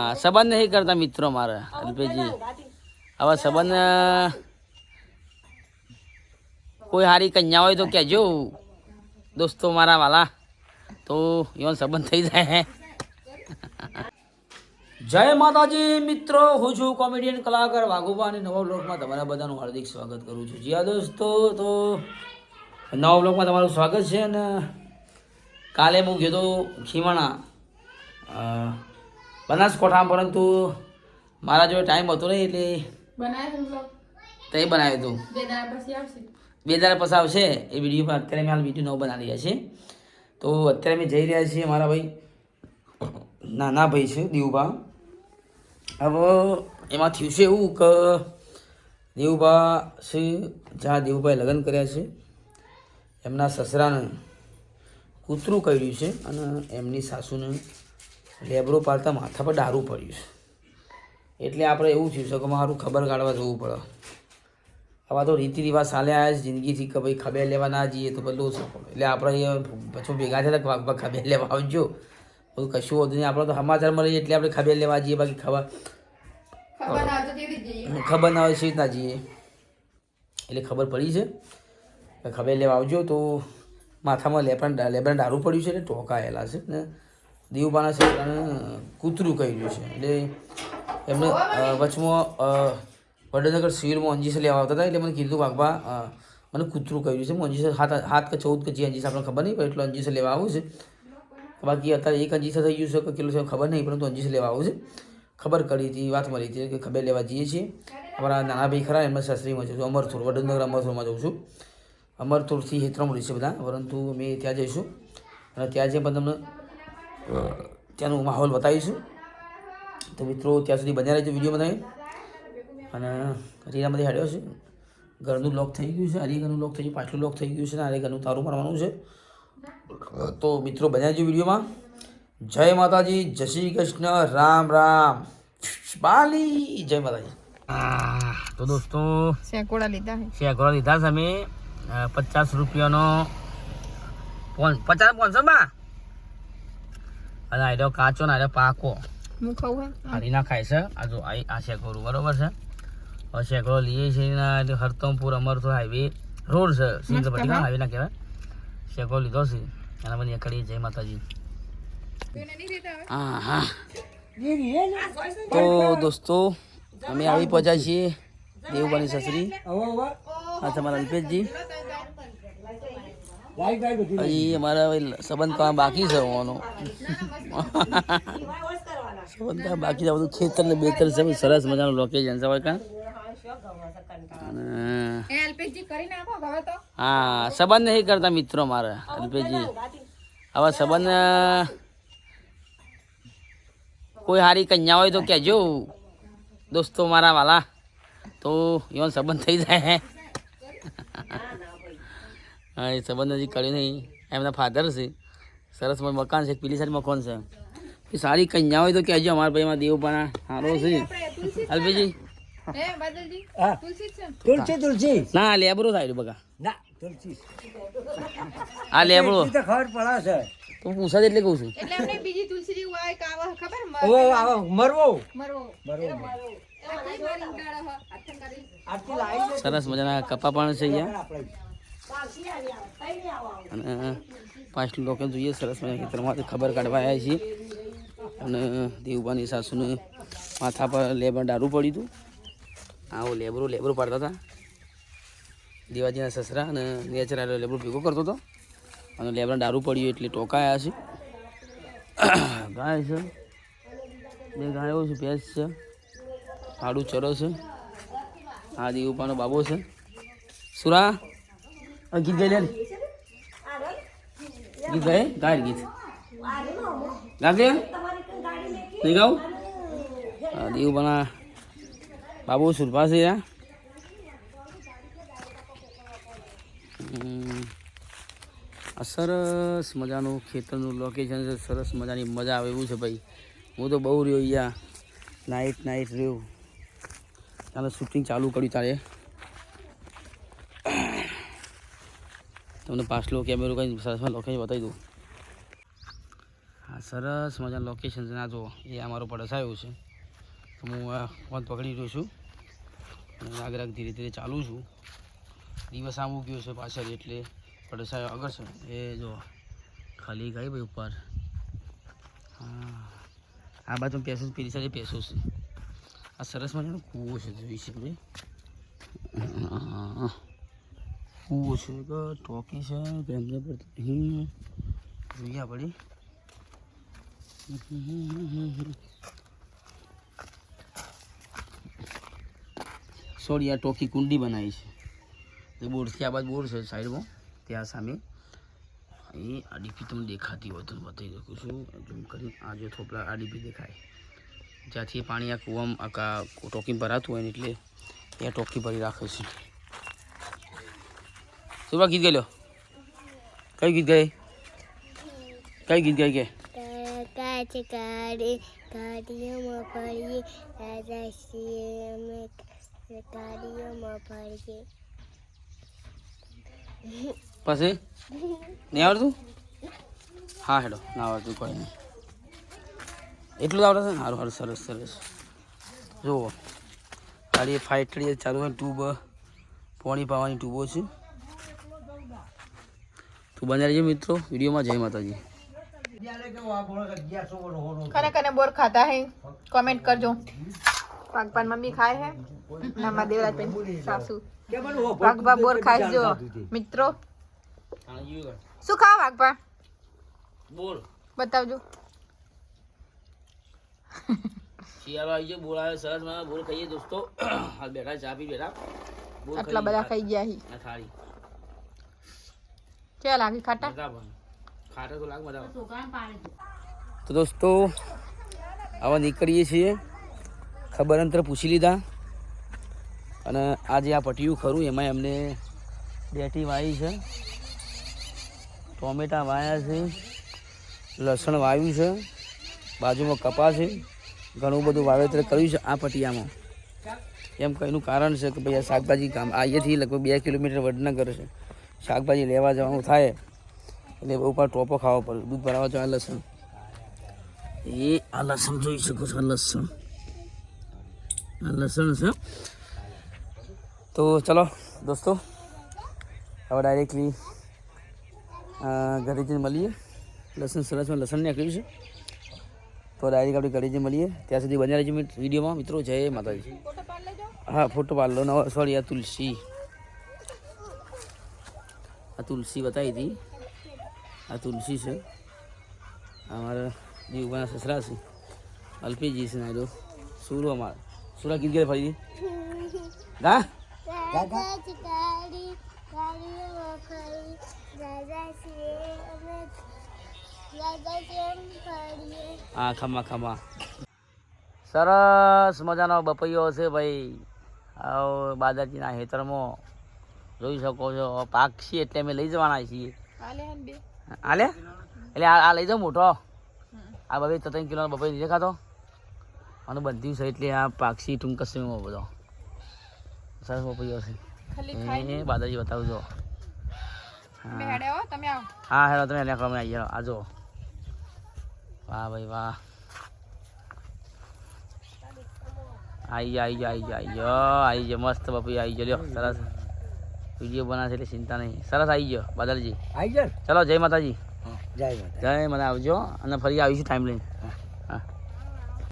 હા, સંબંધ નહીં કરતા મિત્રો મારા, અલ્પેશજી. હવે સંબંધ કોઈ સારી કન્યા હોય તો કહેજો. દોસ્તો મારા વાલા, તો એવો સંબંધ થઈ જાય. જય માતાજી, મિત્રો, હું છું કોમેડિયન કલાકાર વાઘોબા અને નવા બ્લોગમાં તમારા બધાનું હાર્દિક સ્વાગત કરું છું. જી દોસ્તો, તો નવા બ્લોગમાં તમારું સ્વાગત છે અને કાલે હું ગયો તો ખીમણા અ, બનાસકાંઠા પરંતુ મારા જોડે ટાઈમ હતો નહીં એટલે તે બનાવ્યું હતું બે દાડા પછી આવશે. બે દાડા પછી આવશે. એ વીડિયો પર અત્યારે મેં હાલ વીડિયો નવો બનાવી રહ્યા છે. તો અત્યારે અમે જઈ રહ્યા છીએ મારા ભાઈ નાના ભાઈ છે દેવુભા. હવે એમાં થયું છે એવું કે દેવુભા છે જ્યાં દેવુભાઈ લગ્ન કર્યા છે. એમના સસરાને કૂતરું કર્યું છે અને એમની સાસુને લેબરો પાડતા માથા પર દારૂ પડ્યું છે. એટલે આપણે એવું થયું છે કે મારું ખબર કાઢવા જવું પડે. આવા તો રીતિ રિવાજ ચાલે આવ્યા છે જિંદગીથી કે ભાઈ ખબર લેવા ના જઈએ તો બધું શું એટલે આપણે પછી ભેગા થયા તો ખબર લેવા આવજો. બધું કશું હોતું નહીં. આપણે તો સમાચાર મળીએ એટલે આપણે ખબર લેવા જઈએ બાકી ખબર ખબર ના છે ના હોય સી રીતના જઈએ? એટલે ખબર પડી છે ખબર લેવા આવજો તો માથામાં લેપણ લેબન દારૂ પડ્યું છે એટલે ટોકાયેલા છે ને. દેવબાના છોકરાને કૂતરું કર્યું છે. એટલે એમને વચમાં વડનગર સિવિલમાં અંજીસ લેવા આવતા હતા એટલે મને કીધું વાગવા મને કૂતરું કર્યું છે. હું અંજીસ હાથ હાથ કે ચૌદ કે જે અંજીસ આપણને ખબર નહીં પણ એટલો અંજીસ લેવા આવું છે. બાકી અત્યારે એક અંજીસ થઈ ગયું છે કે કેટલું છે, ખબર નહીં, પરંતુ અંજીસ લેવા આવું છે. ખબર કરી હતી, વાત મળી હતી કે ખબર લેવા જઈએ છીએ. અમારા નાના ભાઈ ખરા, એમના શાસ્ત્રીમાં છું, અમરથુર, વડનગર અમરથુરમાં જઉં છું. અમરથુરથી હેત્રમડી છે બધા, પરંતુ અમે ત્યાં જઈશું. અને ત્યાં જઈ પણ તમને ત્યાંનું માહોલ બતાવીશું. તો મિત્રો ત્યાં સુધી બન્યા રહેજો વીડિયો બનાવી અને રીનામાંથી હાડ્યો છે ઘરનું લોક થઈ ગયું છે. હરિઘરનું લોક થઈ ગયું પાછલું લોક થઈ ગયું છે ને હરિઘરનું તારું મારવાનું છે. તો મિત્રો બન્યા રહેજો વિડીયોમાં. જય માતાજી જય શ્રી કૃષ્ણ રામ રામ. બાલી જય માતાજી. તો દોસ્તો સેકોડા લીધા હે શેકડો લીધા છે અમે. પચાસ રૂપિયાનો પોન- પચાસ પાંચસો માં અને આયરો કાચો ને આયરો પાકો. હું ખાય છે. આ જો આ શેકોરું બરોબર છે. હવે શેકડો લઈએ છીએ હરતમપુર અમરતો હાઈવે રોડ છે. સિંગપટ્ટી હાઈવે ના કહેવાય. શેકડો લીધો છે. એના મને એકડી જય માતાજી. હા હા. તો દોસ્તો અમે આવી પહોંચ્યા છીએ દેવબાની સસરી. હા તમારા અલ્પેશજી. હજી અમારા સંબંધ બાકી છે હોવાનો. સંબંધ બાકી છે બધું ખેતર ને બેતર છે સરસ મજાનું લોકેશન છે હોય કાં? હા સંબંધ નહીં કરતા મિત્રો મારા અલ્પેજી હવે સંબંધ કોઈ સારી કન્યા હોય તો કહેજો. દોસ્તો મારા વાલા. તો એવો સંબંધ થઈ જાય. હા એ સંબંધ હજી કર્યું નહીં. એમના ફાધર છે. સરસ મજાનું મકાન છે. પીલી સાઈડ મકાન છે. એ સારી કન્યા હોય તો કહેજો. અમારા ભાઈમાં દેવપાના સારો છે. બાદલજી તુલસી? તુલસી તુલસી. ના લેબરો થાય બગા ના તુલસી. આ લેબડો ખબર પડે છે. તો હું પૂછા એટલે કહું છું. એટલે બીજી તુલસી જેવું ખબર? આવો મરવો. મરવો. મરવો. સરસ મજાના કપા પણ છે અહીંયા. અને પાંચ લોકો જોઈએ, સરસ મજાના ખેતરમાંથી ખબર કાઢવા આવ્યા છીએ. અને, દેવબાની સાસુને માથા પર લેબર દારૂ પડ્યું હતું આવો લેબરો લેબરો પાડતા હતા દેવાજીના સસરા અને નેચર લેબરો ભેગો કરતો હતો અને લેબર દારૂ પડ્યું એટલે ટોકાયા છે. ગાય છે. બે ગાયો છે, ભેંસ છે. આડું ચરો છે. આ દેવપાનો બાબો છે. સુરા. ગીત ગાઈ લે ગીત ગાય? ગાય ગીત. ગાજે નહીં ગાઉ? દેવ બના. બાબુ સુરભા છે યા સરસ મજાનું ખેતરનું લોકેશન છે, સરસ મજાની મજા આવે એવું છે ભાઈ. હું તો બહુ રહ્યો અહીંયા. નાઇટ નાઇટ રહ્યો. ચાલો શૂટિંગ ચાલુ કર્યું તારે. તમને પાછલો કેમેરો કંઈ સરસ લોકેશન બતાવી દઉં. હા સરસ મજાનું લોકેશન છે ના જો એ અમારો પડસાયો છે. તો હું આ ફોન પકડી રહ્યો છું. અને ધીરે ધીરે ચાલુ છું. દિવસ આવું ઉગ્યો છે પાછળ એટલે પડસાયો આગળ છે. એ જો ખાલી ગઈ ભાઈ ઉપર. હા. આ બાજુ પેસો છે, પેલી સાઈડે પેસો છે. આ સરસ મજાનો કૂવો છે જોઈ છે ભાઈ હા. કૂવો છે કે ટોકી છે કે એમને પર જોઈએ પડી સોરી, આ ટોકી કુંડી બનાવી છે. એ બોર્ડથી આ બાજુ બોર્ડ છે સાઈડમાં, ત્યાં સામે. એ આ ડીપી તમને દેખાતી હોય તો બતાવી શકું છું. ઝૂમ કરી આ જો થોપલા આ ડીપી દેખાય. જ્યાંથી પાણી આ કૂવામાં, આ ટોકી ભરાતું હોય ને એટલે ત્યાં ટોકી ભરી રાખે છે. શું ગીત ગયેલો કયું ગીત ગઈ? કઈ ગીત ગઈ કે? કાચ કાઢે ગાડીઓમાં ફરીએ રાજા છીએ અમે ગાડીઓમાં ફરીએ. પછી? નહીં આવડતું? હા હેડો ના આવડતું કોઈ નહીં. એટલું આવડે છે ને? સારું સારું સરસ સરસ. જુઓ. ખાલી ફાઇટડી ચાલુ હોય ટ્યુબ પોણી પાવાની ટ્યુબો છે તું બને રહેજો મિત્રો. વિડીયોમાં જય માતાજી. કને કને બોર ખાતા હે. કમેન્ટ કરજો. પાકપાન મમ્મી ખાય હે. ના માં દેવરાજ બેન સાસુ. વાઘબા બોર ખાય જો મિત્રો. શું ખાવ વાઘબા બોલ બતાવજો. શિયાળો આવી ગયો બોલ આવે સરસમાં બોલ ખાઈએ દોસ્તો. હાલ બેઠા ચા પી બેઠા. બોલ આટલા બધા ખાઈ ગયા હી. આ થાળી. ક્યાં લાગી ખાટા ખાટે તો લાગ મજા તો દોસ્તો આવા નીકળીએ છીએ. ખબર અંતર પૂછી લીધા. અને આજે આ પટિયું ખરું એમાં એમને બેટી વાવી છે. ટોમેટા વાયા છે. લસણ વાવ્યું છે. બાજુમાં કપા છે. ઘણું બધું વાવેતર કર્યું છે આ પટિયામાં. એમ કહીનું કારણ છે કે ભાઈ આ શાકભાજી કામ અહીંયાથી લગભગ બે કિલોમીટર વડનગર છે. શાકભાજી લેવા જવાનું થાય, એટલે બહુ પણ ટોપો ખાવો પડે, દૂધ ભરાવા જવા લસણ. એ આ લસણ જોઈ શકો છો, આ લસણ. આ લસણ છે. તો ચલો, દોસ્તો, હવે ડાયરેક્ટલી ઘરે જઈને મળીએ. લસણ સરસમાં લસણ નીકળ્યું છે. તો ડાયરેક્ટ આપણે ઘરે જઈને મળીએ. ત્યાં સુધી બન્યા રહેજો વિડીયોમાં. મિત્રો, જય માતાજી. હા, ફોટો પાડલો નવો સોરી આ તુલસી. આ તુલસી બતાવી હતી. આ તુલસી છે. અમારા દીવના સસરા છે. અલ્પેશજી છે નાયડો સુરો અમાર સુરા ગીત ગયા ફરી ગા? હા ખમા ખમા. સરસ મજાનો બપૈયો છે ભાઈ. બાદાજીના ખેતરમાં. જોઈ શકો છો. પાક છે એટલે અમે લઈ જવાના છીએ. હાલે એટલે આ આ લઈ જાઉં મોટો. આ બબે ત્રણ કિલોનો બબે નહીં દેખાતો. અને બંધ્યું છે એટલે આ પાક્ષી ટૂંક સમયમાં બધો. સરસ બપૈયો છે. બાદાજી બતાવજો હા. હેલો તમે એને અમે આવી જાઓ આજો વાહ ભાઈ વાહ. આઈ જા આઈ જા આઈ જા આઈ જા. આઈ જા મસ્ત બપૈયા આઈ ગયો સરસ. વીડિયો બનાવશે એટલે ચિંતા નહીં. સરસ આવી ગયો બાદલજી. આવી જાય ચલો જય માતાજી. જય માતા જય મને આવજો અને ફરી આવીશું ટાઈમ લઈને.